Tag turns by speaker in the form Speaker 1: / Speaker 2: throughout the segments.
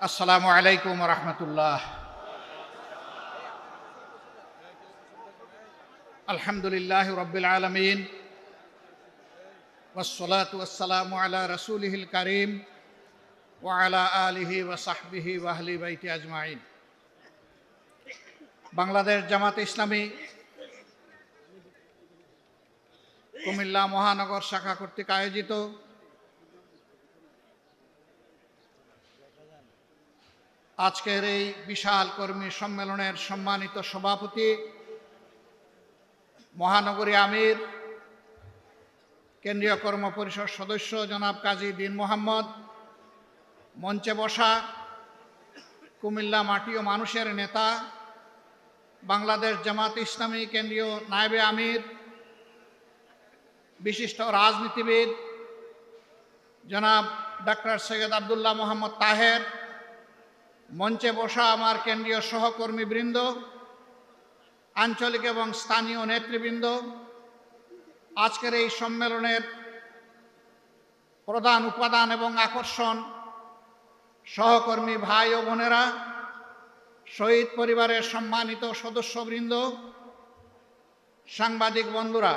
Speaker 1: আসসালামু আলাইকুম রহমতুল্লাহ আলহামদুলিল্লাহ রবিল আলমিন والصلاة والسلام على رسوله الكريم وعلى آله وصحبه وأهل بيت أجمعين বাংলাদেশ জামাত ইসলামী কুমিল্লা মহানগর শাখা কর্তৃক আয়োজিত আজকের এই বিশাল কর্মী সম্মেলনের সম্মানিত সভাপতি মহানগরী আমির, কেন্দ্রীয় কর্ম পরিষদ সদস্য জনাব কাজী দিন মোহাম্মদ, মঞ্চে বসা কুমিল্লা মাটি ও মানুষের নেতা, বাংলাদেশ জামাত ইসলামী কেন্দ্রীয় নায়েবে আমির, বিশিষ্ট রাজনীতিবিদ জনাব ডাক্তার সৈয়দ আবদুল্লাহ মোহাম্মদ তাহের মঞ্চে বসা আমার কেন্দ্রীয় সহকর্মীবৃন্দ, আঞ্চলিক এবং স্থানীয় নেতৃবৃন্দ, আজকের এই সম্মেলনের প্রধান উপাদান এবং আকর্ষণ সহকর্মী ভাই ও বোনেরা, শহীদ পরিবারের সম্মানিত সদস্যবৃন্দ, সাংবাদিক বন্ধুরা,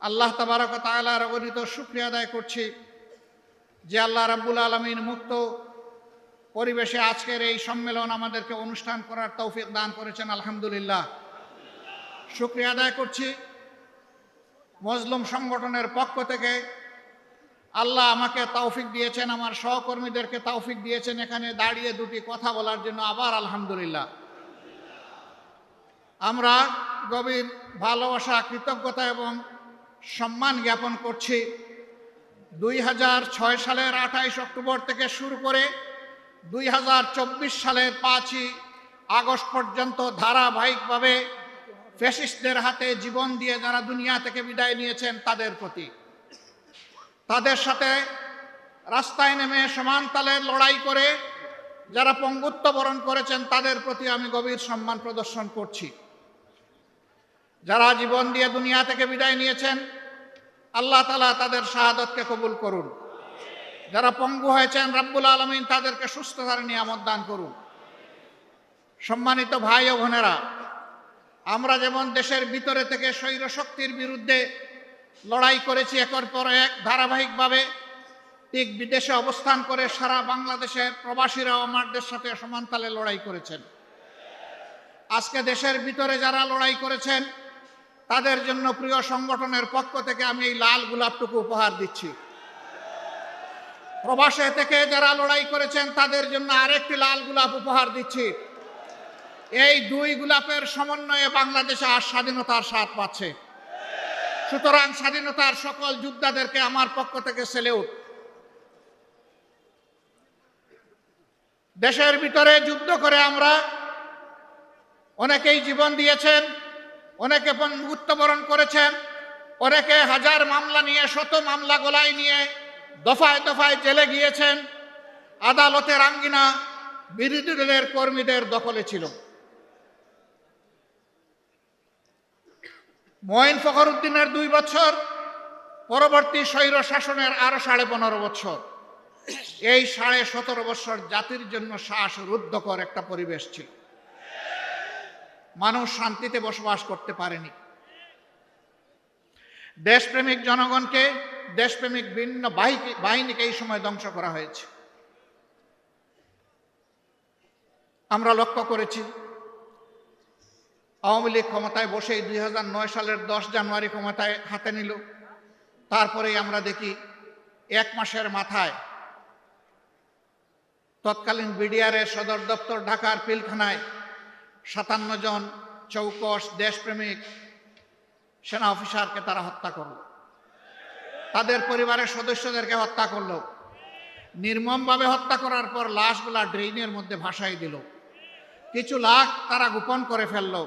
Speaker 1: আল্লাহ তাবারক তালার অগণিত শুক্রিয়া আদায় করছি যে আল্লাহ রাব্বুল আলমিন মুক্ত পরিবেশে আজকের এই সম্মেলন আমাদেরকে অনুষ্ঠান করার তৌফিক দান করেছেন, আলহামদুলিল্লাহ। শুক্রিয়া আদায় করছি। মজলুম সংগঠনের পক্ষ থেকে আল্লাহ আমাকে তৌফিক দিয়েছেন, আমার সহকর্মীদেরকে তৌফিক দিয়েছেন এখানে দাঁড়িয়ে দুটি কথা বলার জন্য আবার আলহামদুলিল্লাহ। আমরা গভীর ভালোবাসা, কৃতজ্ঞতা এবং সম্মান জ্ঞাপন করছি। দুই হাজার ছয় সালের আঠাইশ অক্টোবর থেকে শুরু করে দুই হাজার চব্বিশ সালের পাঁচই আগস্ট পর্যন্ত ধারাবাহিকভাবে ফ্যাসিস্টদের হাতে জীবন দিয়ে যারা দুনিয়া থেকে বিদায় নিয়েছেন তাদের প্রতি। তাদের সাথে রাস্তায় নেমে সমান তালের লড়াই করে যারা পঙ্গুত্ব বরণ করেছেন তাদের প্রতি আমি গভীর সম্মান প্রদর্শন করছি। যারা জীবন দিয়ে দুনিয়া থেকে বিদায় নিয়েছেন, আল্লাহ তালা তাদের শাহাদতকে কবুল করুন। যারা পঙ্গু হয়েছেন রাব্বুল আলমিন তাদেরকে সুস্থতার নিয়ামত দান করুন। সম্মানিত ভাই ও বোনেরা, আমরা যেমন দেশের ভিতরে থেকে স্বৈর শক্তির বিরুদ্ধে লড়াই করেছি, একর পর এক ধারাবাহিকভাবে ঠিক বিদেশে অবস্থান করে সারা বাংলাদেশের প্রবাসীরাও আমাদের সাথে সমানতালে লড়াই করেছেন। আজকে দেশের ভিতরে যারা লড়াই করেছেন, তাদের জন্য প্রিয় সংগঠনের পক্ষ থেকে আমি এই লাল গোলাপটুকু উপহার দিচ্ছি। প্রবাসে থেকে যারা লড়াই করেছেন, তাদের জন্য আরেকটি লাল গোলাপ উপহার দিচ্ছি। এই দুই গোলাপের সমন্বয়ে বাংলাদেশে আর স্বাধীনতার স্বাদ পাচ্ছে। সুতরাং স্বাধীনতার সকল যোদ্ধাদেরকে আমার পক্ষ থেকে সেলেউট দেশের ভিতরে যুদ্ধ করে আমরা অনেকেই জীবন দিয়েছেন, অনেকে মৃত্যুবরণ করেছেন, অনেকে হাজার মামলা নিয়ে, শত মামলা গোলায় নিয়ে দফায় দফায় জেলে গিয়েছেন। আদালতের আঙ্গিনা বিরোধী দলের কর্মীদের দখলে ছিল। মঈন ফখরুদ্দিনের দুই বছর, পরবর্তী স্বৈর শাসনের আরও সাড়ে পনেরো বছর। এই সাড়ে সতেরো বছর জাতির জন্য শ্বাস রুদ্ধকর একটা পরিবেশ ছিল। মানুষ শান্তিতে বসবাস করতে পারেনি। দেশপ্রেমিক জনগণকে দেশপ্রেমিক ভিন্ন বাহিনীকে এই সময় ধ্বংস করা হয়েছে। আমরা লক্ষ্য করেছি, আওয়ামী লীগ ক্ষমতায় বসেই দুই হাজার নয় সালের দশ জানুয়ারি ক্ষমতায় হাতে নিল। তারপরেই আমরা দেখি, এক মাসের মাথায় তৎকালীন বিডিআরের সদর দপ্তর ঢাকার পিলখানায় সাতান্ন জন চৌকস দেশপ্রেমিক সেনা অফিসারকে তারা হত্যা করল। তাদের পরিবারের সদস্যদেরকে হত্যা করল। নির্মমভাবে হত্যা করার পর লাশগুলা ড্রেইনের মধ্যে ভাসাই দিল। কিছু লাখ তারা গোপন করে ফেলল।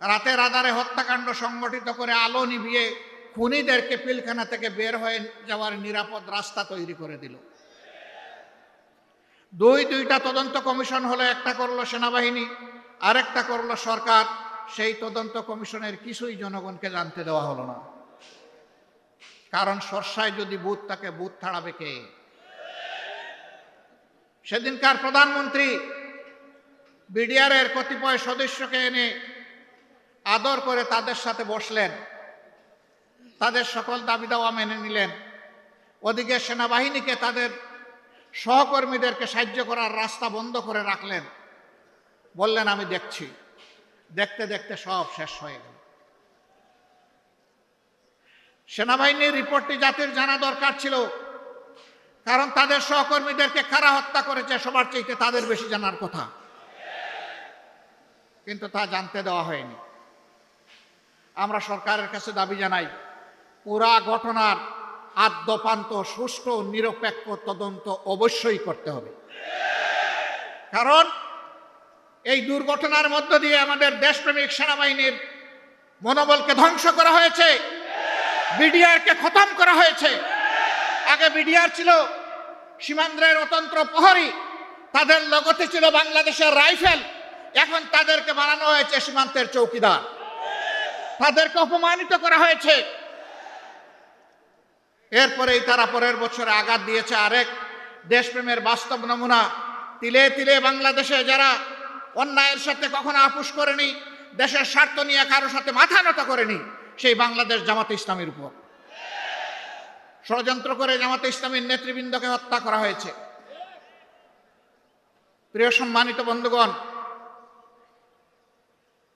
Speaker 1: রাতের আধারে হত্যাকাণ্ড সংগঠিত করে আলো নিভিয়ে খুনিদেরকে পিলখানা থেকে বের হয়ে যাওয়ার নিরাপদ রাস্তা তৈরি করে দিল। দুই দুইটা তদন্ত কমিশন হলো, একটা করল সেনাবাহিনী, আরেকটা করল সরকার। সেই তদন্ত কমিশনের কিছুই জনগণকে জানতে দেওয়া হলো না। কারণ সর্ষায় যদি বুথ থাকে বুথ ছাড়াবে কে? সেদিনকার প্রধানমন্ত্রী বিডিআরের কতিপয় সদস্যকে এনে আদর করে তাদের সাথে বসলেন। তাদের সকল দাবি দাওয়া মেনে নিলেন। ওদিকে সেনাবাহিনীকে তাদের সহকর্মীদেরকে সাহায্য করার রাস্তা বন্ধ করে রাখলেন। বললেন, আমি দেখছি। দেখতে দেখতে সব শেষ হয়ে গেল। সেনাবাহিনীর রিপোর্টটি জাতির জানা দরকার ছিল। কারণ তাদের সহকর্মীদেরকে কারা হত্যা করেছে সবার চাইতে তাদের বেশি জানার কথা। কিন্তু তা জানতে দেওয়া হয়নি। আমরা সরকারের কাছে দাবি জানাই, পুরা ঘটনার আদ্যপান্ত, সুষ্ঠু, নিরপেক্ষ তদন্ত অবশ্যই করতে হবে। কারণ এই দুর্ঘটনার মধ্য দিয়ে আমাদের দেশপ্রেমিক সেনাবাহিনীর মনোবলকে ধ্বংস করা হয়েছে। বিডিআরকে খতম করা হয়েছে। আগে বিডিআর ছিল সীমান্তের অতন্ত্র প্রহরী, তাদের লগতে ছিল বাংলাদেশের রাইফেল, এখন তাদেরকে বানানো হয়েছে সীমান্তের চৌকিদার। তাদেরকে অপমানিত করা হয়েছে। এরপরেই তারা পরের বছরে আঘাত দিয়েছে আরেক দেশপ্রেমের বাস্তব নমুনা। তিলে তিলে বাংলাদেশে যারা অন্যায়ের সাথে কখনো আপোষ করেনি, দেশের স্বার্থ নিয়ে কারও সাথে মাথা নত করেনি সেই বাংলাদেশ জামাতে ইসলামের উপর। ষড়যন্ত্র করে জামাতে ইসলামের নেতৃবৃন্দকে হত্যা করা হয়েছে। প্রিয় সম্মানিত বন্ধুগণ,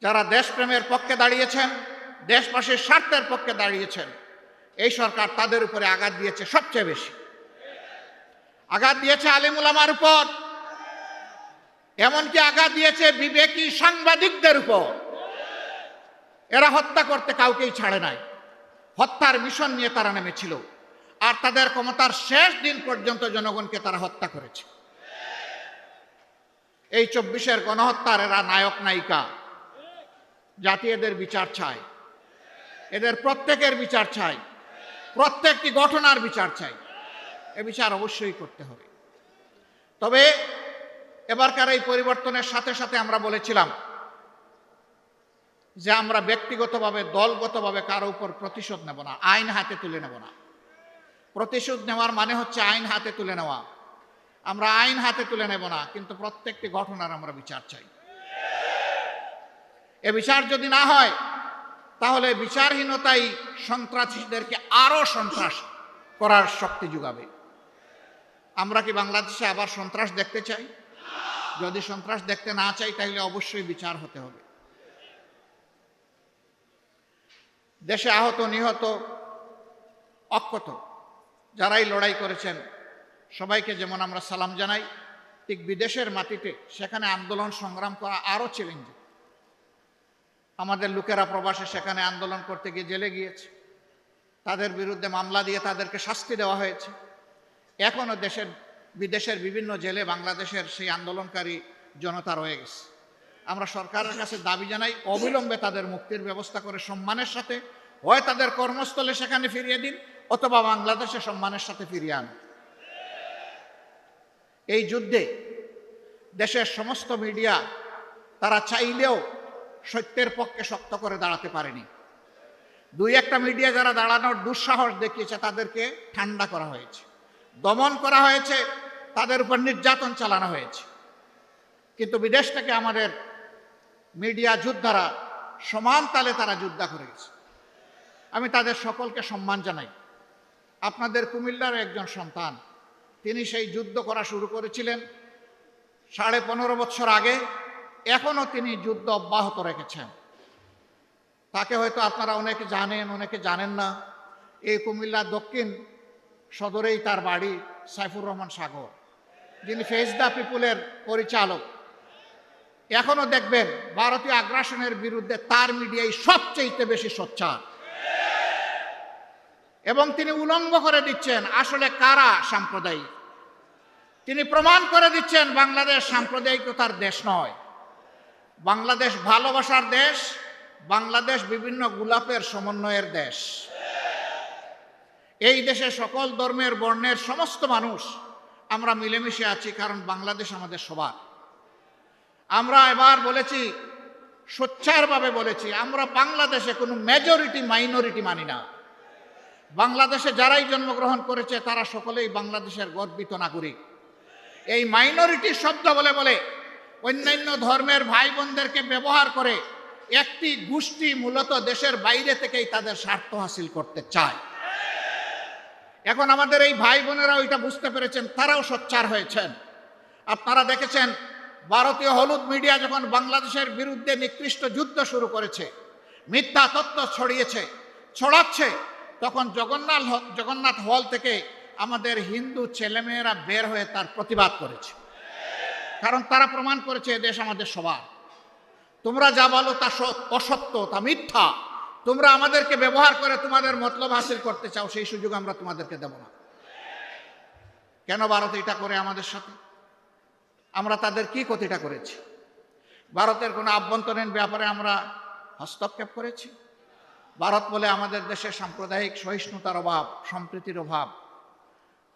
Speaker 1: যারা দেশপ্রেমের পক্ষে দাঁড়িয়েছেন, দেশবাসীর স্বার্থের পক্ষে দাঁড়িয়েছেন, এই সরকার তাদের উপরে আঘাত দিয়েছে সবচেয়ে বেশি। আঘাত দিয়েছে আলিমুলামার উপর, এমনকি আঘাত দিয়েছে বিবেকী সাংবাদিকদের উপর। এরা হত্যা করতে কাউকেই ছাড়ে নাই। হত্যার মিশন নিয়ে তারা নেমেছিল। আর তাদের ক্ষমতার শেষ দিন পর্যন্ত জনগণকে তারা হত্যা করেছে। এই চব্বিশের গণহত্যার এরা নায়ক নায়িকা। জাতি এদের বিচার চায়। এদের প্রত্যেকের বিচার চাই প্রত্যেকটি ঘটনার বিচার চাই এ বিচার অবশ্যই করতে হবে। তবে এবারকার এই পরিবর্তনের সাথে সাথে আমরা বলেছিলাম যে আমরা ব্যক্তিগতভাবে, দলগতভাবে কারও উপর প্রতিশোধ নেব না, আইন হাতে তুলে নেব না। প্রতিশোধ নেওয়ার মানে হচ্ছে আইন হাতে তুলে নেওয়া। আমরা আইন হাতে তুলে নেব না, কিন্তু প্রত্যেকটি ঘটনার আমরা বিচার চাই। এ বিচার যদি না হয়, তাহলে বিচারহীনতাই সন্ত্রাসীদেরকে আরও সন্ত্রাস করার শক্তি যোগাবে। আমরা কি বাংলাদেশে আবার সন্ত্রাস দেখতে চাই? যদি সন্ত্রাস দেখতে না চাই তাহলে অবশ্যই বিচার হতে হবে। দেশে আহত, নিহত অক্ষত যারাই লড়াই করেছেন, সবাইকে যেমন আমরা সালাম জানাই, ঠিক বিদেশের মাটিতে সেখানে আন্দোলন সংগ্রাম করা আরও চ্যালেঞ্জিং আমাদের লোকেরা প্রবাসে সেখানে আন্দোলন করতে গিয়ে জেলে গিয়েছে। তাদের বিরুদ্ধে মামলা দিয়ে তাদেরকে শাস্তি দেওয়া হয়েছে। এখনও দেশের, বিদেশের বিভিন্ন জেলে বাংলাদেশের সেই আন্দোলনকারী জনতা রয়ে গেছে। আমরা সরকারের কাছে দাবি জানাই, অবিলম্বে তাদের মুক্তির ব্যবস্থা করে সম্মানের সাথে, হয় তাদের কর্মস্থলে সেখানে ফিরিয়ে দিন, অথবা বাংলাদেশে সম্মানের সাথে ফিরিয়ে আন এই যুদ্ধে দেশের সমস্ত মিডিয়া তারা চাইলেও সত্যের পক্ষে শক্ত করে দাঁড়াতে পারেনি। দুই একটা মিডিয়া যারা দাঁড়ানোর দুঃসাহস দেখিয়েছে, তাদেরকে ঠান্ডা করা হয়েছে, দমন করা হয়েছে, তাদের উপর নির্যাতন চালানো হয়েছে। কিন্তু বিদেশ থেকে আমাদের মিডিয়া যোদ্ধারা সমান তালে তারা যুদ্ধা করে গেছে। আমি তাদের সকলকে সম্মান জানাই। আপনাদের কুমিল্লার একজন সন্তান, তিনি সেই যুদ্ধ করা শুরু করেছিলেন সাড়ে পনেরো বছর আগে। এখনও তিনি যুদ্ধ অব্যাহত রেখেছেন। তাকে হয়তো আপনারা অনেকে জানেন অনেকে জানেন না। এই কুমিল্লা দক্ষিণ সদরেই তার বাড়ি সাইফুর রহমান সাগর, যিনি ফেস দ্য পিপুলের পরিচালক। এখনও দেখবেন ভারতীয় আগ্রাসনের বিরুদ্ধে তার মিডিয়ায় সবচেয়ে বেশি সোচ্চার। এবং তিনি উলঙ্গ করে দিচ্ছেন আসলে কারা সাম্প্রদায়িক। তিনি প্রমাণ করে দিচ্ছেন বাংলাদেশ সাম্প্রদায়িকতার দেশ নয়। বাংলাদেশ ভালোবাসার দেশ, বাংলাদেশ বিভিন্ন গোলাপের সমন্বয়ের দেশ। এই দেশে সকল ধর্মের বর্ণের সমস্ত মানুষ, আমরা মিলেমিশে আছি কারণ বাংলাদেশ আমাদের সবার। আমরা এবার বলেছি, সোচ্চারভাবে বলেছি, আমরা বাংলাদেশে কোনো মেজরিটি মাইনরিটি মানি না। বাংলাদেশে যারাই জন্মগ্রহণ করেছে, তারা সকলেই বাংলাদেশের গর্বিত নাগরিক। এই মাইনরিটি শব্দ বলে বলে অন্যান্য ধর্মের ভাই বোনদেরকে ব্যবহার করে একটি গোষ্ঠী মূলত দেশের বাইরে থেকেই তাদের স্বার্থ হাসিল করতে চায়। এখন আমাদের এই ভাই বোনেরা ওইটা বুঝতে পেরেছেন, তারাও সোচ্চার হয়েছেন। আপনারা দেখেছেন ভারতীয় হলুদ মিডিয়া যখন বাংলাদেশের বিরুদ্ধে নিকৃষ্ট যুদ্ধ শুরু করেছে, মিথ্যা তত্ত্ব ছড়িয়েছে, ছড়াচ্ছে, তখন জগন্নাথ জগন্নাথ হল থেকে আমাদের হিন্দু ছেলেমেয়েরা বের হয়ে তার প্রতিবাদ করেছে। কারণ তারা প্রমাণ করেছে দেশ আমাদের সবার। তোমরা যা বলো তা অসত্য, তা মিথ্যা। তোমরা আমাদেরকে ব্যবহার করে তোমাদের মতলব হাসিল করতে চাও, সেই সুযোগ আমরা তোমাদেরকে দেব না। কেন ভারত এটা করে আমাদের সাথে? আমরা তাদের কি ক্ষতিটা করেছি? ভারতের কোনো আভ্যন্তরীণ ব্যাপারে আমরা হস্তক্ষেপ করেছি? ভারত বলে আমাদের দেশে সাম্প্রদায়িক সহিষ্ণুতার অভাব, সম্প্রীতির অভাব।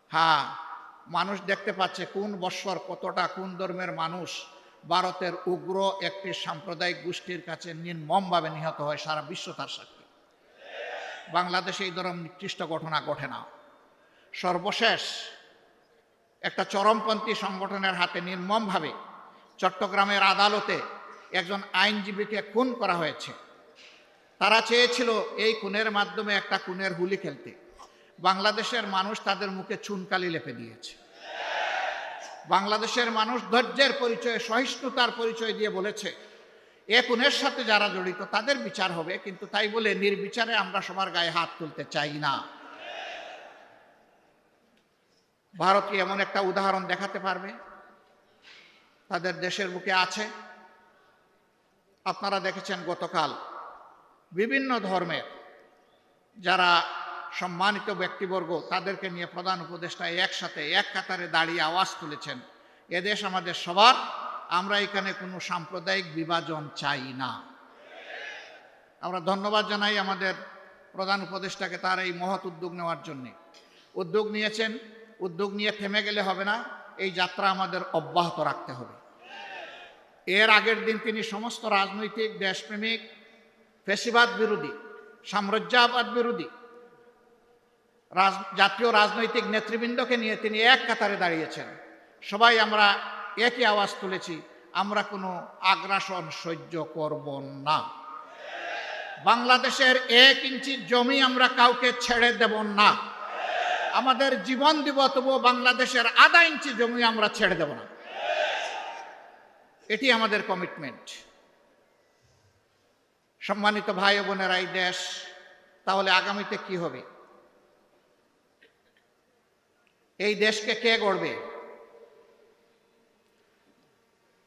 Speaker 1: হ্যাঁ মানুষ দেখতে পাচ্ছে কোন বৎসর কতটা কোন ধর্মের মানুষ ভারতের উগ্র একটি সাম্প্রদায়িক গোষ্ঠীর কাছে নির্মমভাবে নিহত হয় সারা বিশ্ব তার সাক্ষী। বাংলাদেশে এই ধরনের নিকৃষ্ট ঘটনা ঘটে না। সর্বশেষ একটা চরমপন্থী সংগঠনের হাতে নির্মমভাবে চট্টগ্রামের আদালতে একজন আইনজীবীকে খুন করা হয়েছে। তারা চেয়েছিল এই খুনের মাধ্যমে একটা খুনের হুলি খেলতে। বাংলাদেশের মানুষ তাদের মুখে চুনকালি লেপে দিয়েছে। বাংলাদেশের মানুষ ধৈর্যের পরিচয়, সহিষ্ণুতার পরিচয় দিয়ে বলেছে, এ খুনের সাথে যারা জড়িত তাদের বিচার হবে, কিন্তু তাই বলে নির্বিচারে আমরা সবার গায়ে হাত তুলতে চাই না। ভারত কি এমন একটা উদাহরণ দেখাতে পারবে? তাদের দেশের বুকে আছে। আপনারা দেখেছেন গতকাল বিভিন্ন ধর্মের যারা সম্মানিত ব্যক্তিবর্গ, তাদেরকে নিয়ে প্রধান উপদেষ্টা একসাথে, এক কাতারে দাঁড়িয়ে আওয়াজ তুলেছেন। এদেশ আমাদের সবার, আমরা এখানে কোনো সাম্প্রদায়িক বিভাজন চাই না। আমরা ধন্যবাদ জানাই আমাদের প্রধান উপদেষ্টাকে তার এই মহৎ উদ্যোগ নেওয়ার জন্যে। উদ্যোগ নিয়েছেন উদ্যোগ নিয়ে থেমে গেলে হবে না, এই যাত্রা আমাদের অব্যাহত রাখতে হবে। এর আগের দিন তিনি সমস্ত রাজনৈতিক, দেশপ্রেমিক, ফেসিবাদ বিরোধী, সাম্রাজ্যবাদ বিরোধী, রাজ, জাতীয় রাজনৈতিক নেতৃবৃন্দকে নিয়ে তিনি এক কাতারে দাঁড়িয়েছেন। সবাই আমরা একই আওয়াজ তুলেছি, আমরা কোনো আগ্রাসন সহ্য করব না। বাংলাদেশের এক ইঞ্চি জমি আমরা কাউকে ছেড়ে দেব না। আমাদের জীবন দিব, তবুও বাংলাদেশের আধা ইঞ্চি জমি আমরা ছেড়ে দেব না। এটি আমাদের কমিটমেন্ট সম্মানিত ভাই বোনেরা, এই দেশ তাহলে আগামীতে কি হবে? এই দেশকে কে গড়বে?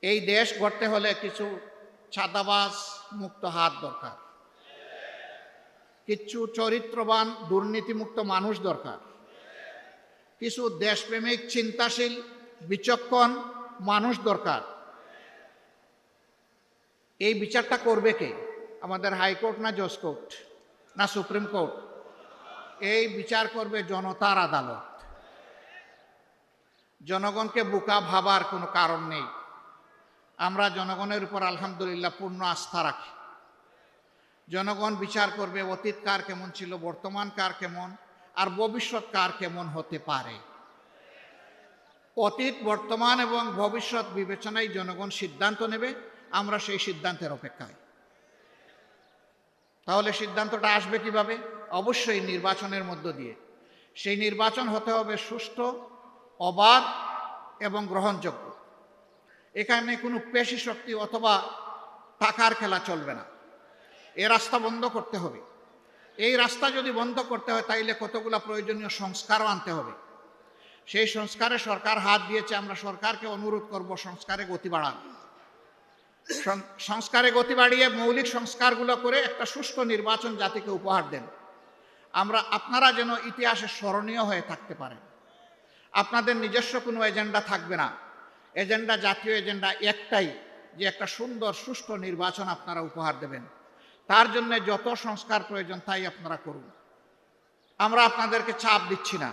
Speaker 1: এই দেশ গড়তে হলে কিছু ছাদাবাস মুক্ত হাত দরকার। কিছু চরিত্রবান, দুর্নীতিমুক্ত মানুষ দরকার। কিছু দেশপ্রেমিক চিন্তাশীল, বিচক্ষণ মানুষ দরকার। এই বিচারটা করবে কে? আমাদের হাইকোর্ট না জজ কোর্ট? না সুপ্রিম কোর্ট? এই বিচার করবে জনতার আদালত। জনগণকে বোকা ভাবার কোনো কারণ নেই। আমরা জনগণের উপর আলহামদুলিল্লাহ পূর্ণ আস্থা রাখি। জনগণ বিচার করবে, অতীত কার কেমন ছিল, বর্তমান কার কেমন আর ভবিষ্যৎ কার কেমন হতে পারে? অতীত, বর্তমান এবং ভবিষ্যৎ বিবেচনায় জনগণ সিদ্ধান্ত নেবে, আমরা সেই সিদ্ধান্তের অপেক্ষায়। তাহলে সিদ্ধান্তটা আসবে কীভাবে? অবশ্যই নির্বাচনের মধ্য দিয়ে। সেই নির্বাচন হতে হবে সুষ্ঠু, অবাধ এবং গ্রহণযোগ্য। এখানে কোনো পেশি শক্তি অথবা টাকার খেলা চলবে না। এ রাস্তা বন্ধ করতে হবে। এই রাস্তা যদি বন্ধ করতে হয়, তাইলে কতগুলো প্রয়োজনীয় সংস্কারও আনতে হবে। সেই সংস্কারে সরকার হাত দিয়েছে, আমরা সরকারকে অনুরোধ করব সংস্কারে গতি বাড়ান। সংস্কারে গতি বাড়িয়ে মৌলিক সংস্কারগুলো করে একটা সুষ্ঠু নির্বাচন জাতিকে উপহার দেন। আমরা, আপনারা যেন ইতিহাসে স্মরণীয় হয়ে থাকতে পারেন। আপনাদের নিজস্ব কোনো এজেন্ডা থাকবে না। এজেন্ডা জাতীয় এজেন্ডা একটাই, যে একটা সুন্দর, সুষ্ঠু নির্বাচন আপনারা উপহার দেবেন। তার জন্য যত সংস্কার প্রয়োজন, তাই আপনারা করুন। আমরা আপনাদেরকে চাপ দিচ্ছি না।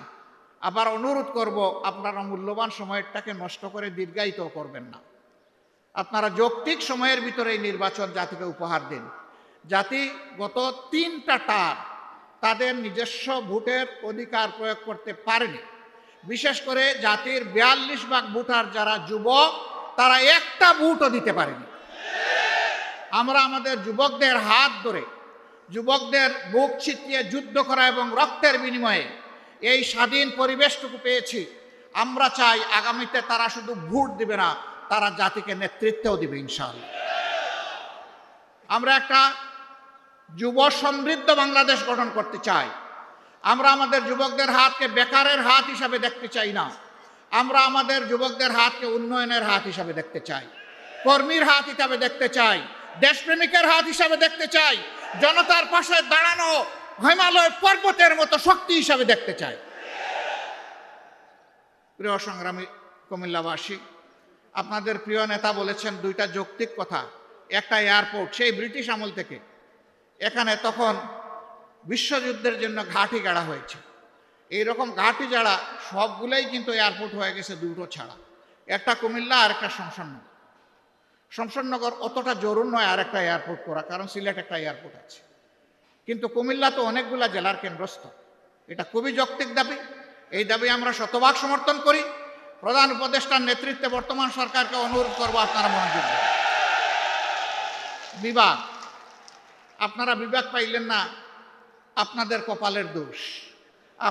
Speaker 1: আবার অনুরোধ করব, আপনারা মূল্যবান সময়টাকে নষ্ট করে দীর্ঘায়িত করবেন না। আপনারা যৌক্তিক সময়ের ভিতরে এই নির্বাচন জাতিকে উপহার দিন। জাতি গত তিনটা টার তাদের নিজস্ব ভোটের অধিকার প্রয়োগ করতে পারেনি। বিশেষ করে জাতির বিয়াল্লিশ ভাগ ভোটার যারা যুবক, তারা একটা ভোটও দিতে পারেনি। আমরা আমাদের যুবকদের হাত ধরে, যুবকদের বুক ছিটিয়ে যুদ্ধ করা এবং রক্তের বিনিময়ে এই স্বাধীন পরিবেশটুকু পেয়েছি। আমরা চাই আগামীতে তারা শুধু ভোট দিবে না, তারা জাতিকে নেতৃত্বও দিবে ইনশাআল্লাহ। আমরা একটা যুব সমৃদ্ধ বাংলাদেশ গঠন করতে চাই। আমরা আমাদের যুবকদের হাতকে বেকারের হাত হিসাবে দেখতে চাই না। আমরা আমাদের যুবকদের হাতকে উন্নয়নের হাত হিসাবে দেখতে চাই। কর্মীর হাত হিসাবে দেখতে চাই। দেশপ্রেমিকের হাত হিসাবে দেখতে চাই, জনতার পাশে দাঁড়ানো হিমালয় পর্বতের মতো শক্তি হিসাবে দেখতে চাই। প্রিয় সংগ্রামী কুমিল্লাবাসী, আপনাদের প্রিয় নেতা বলেছেন দুইটা যৌক্তিক কথা। একটা এয়ারপোর্ট, সেই ব্রিটিশ আমল থেকে। এখানে তখন বিশ্বযুদ্ধের জন্য ঘাঁটি গাড়া হয়েছে। এইরকম ঘাঁটি যারা, সবগুলোই কিন্তু এয়ারপোর্ট হয়ে গেছে দুটো ছাড়া। একটা কুমিল্লা আর একটা শমশাননগর শমশাননগর অতটা জরুর নয় আর একটা এয়ারপোর্ট করা কারণ সিলেট একটা এয়ারপোর্ট আছে। কিন্তু কুমিল্লা তো অনেকগুলা জেলার কেন্দ্রস্থ। এটা খুবই যৌক্তিক দাবি। এই দাবি আমরা শতভাগ সমর্থন করি। প্রধান উপদেষ্টার নেতৃত্বে বর্তমান সরকারকে অনুরোধ করব আপনারা মনোযোগ। বিভাগ আপনারা বিভাগ পাইলেন না, আপনাদের কপালের দোষ।